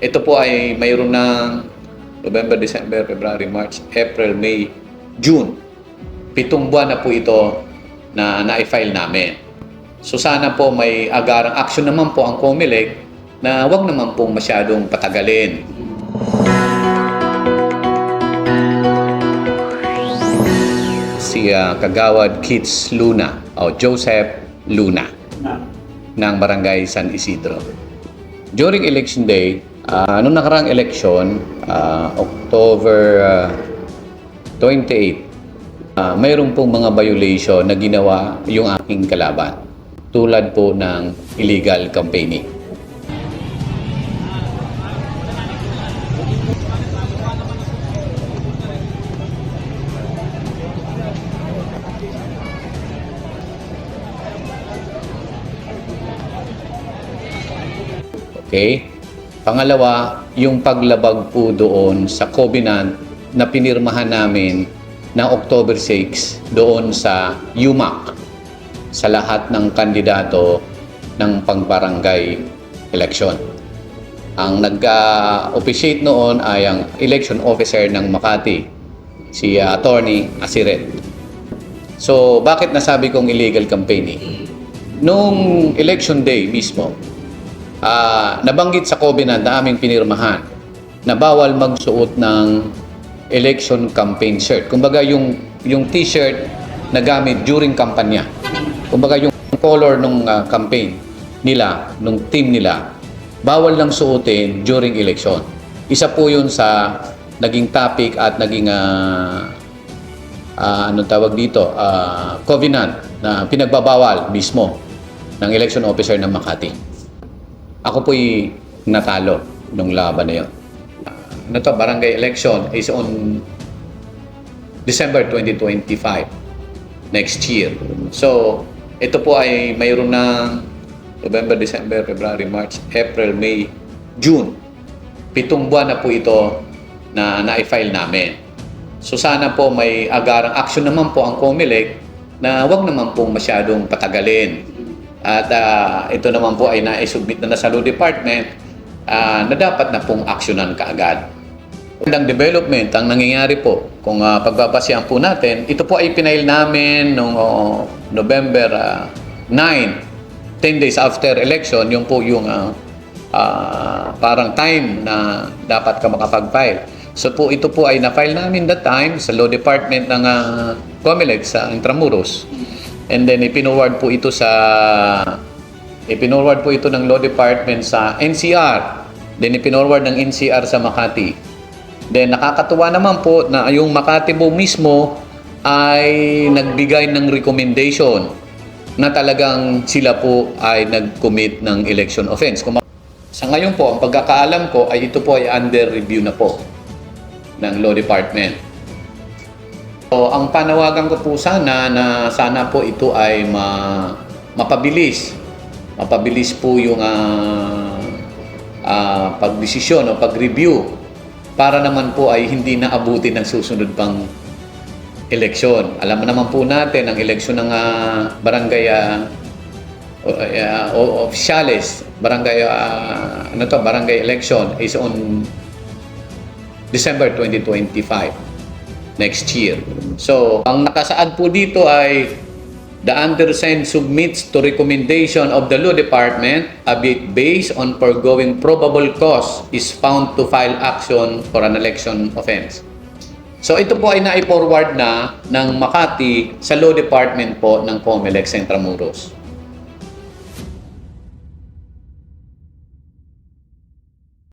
Ito po ay mayroon ng November, December, February, March, April, May, June. Pitong buwan na po ito na na-file namin. So sana po may agarang action naman po ang COMELEC na wag naman pong masyadong patagalin. Si uh, Kagawad Kids Luna o Joseph Luna ng Barangay San Isidro. During election day, ah, nung nakarang election, ah, October ah, 28, ah, mayroon pong mga violation na ginawa yung aking kalaban. Tulad po ng illegal campaigning. Okay? Pangalawa, yung paglabag po doon sa covenant na pinirmahan namin na October 6 doon sa UMAC sa lahat ng kandidato ng pangbarangay election. Ang nag-officiate noon ay ang election officer ng Makati, si uh, Attorney Asiret. So, bakit nasabi kong illegal campaigning? Noong election day mismo, ah, nabanggit sa covenant na aming pinirmahan na bawal magsuot ng election campaign shirt. Kumbaga yung yung t-shirt na gamit during kampanya. Kumbaga yung color ng campaign nila, nung team nila, bawal lang suotin during election. Isa po yun sa naging topic at naging ah, ah, anong tawag dito, ah, covenant na pinagbabawal mismo ng election officer ng Makati. Ako po'y natalo nung laban na yun. Ano barangay election is on December 2025 next year. So, ito po ay mayroon ng November, December, February, March, April, May, June. Pitong buwan na po ito na na-file namin. So sana po may agarang action naman po ang COMELEC na wag naman pong masyadong patagalin. At ah, ito naman po ay na-submit na, na sa Law Department ah, na dapat na pong aksyonan kaagad. Ang development, ang nangyayari po, kung uh, pagbabasihan po natin, ito po ay pinail namin noong oh, November ah, 9, 10 days after election, yung po yung ah, ah, parang time na dapat ka makapag-file. So po ito po ay na-file namin that time sa Law Department ng uh, COMELEC sa Intramuros. And then ipinoward po ito sa ipinoward po ito ng Law Department sa NCR. Then ipinoward ng NCR sa Makati. Then nakakatuwa naman po na yung Makati po mismo ay nagbigay ng recommendation na talagang sila po ay nag-commit ng election offense. Kung sa ngayon po, ang pagkakaalam ko ay ito po ay under review na po ng Law Department. So, ang panawagan ko po sana na sana po ito ay ma, mapabilis. Mapabilis po yung ah, ah, pagdesisyon o pag-review para naman po ay hindi naabutin ng susunod pang eleksyon. Alam naman po natin ang eleksyon ng ah, barangay uh, o oficiales, barangay ah, ano to, barangay election is on December 2025 next year. So, ang nakasaad po dito ay the undersigned submits to recommendation of the law department albeit based on foregoing probable cause is found to file action for an election offense. So ito po ay nai-forward na ng Makati sa law department po ng COMELEC Centramuros.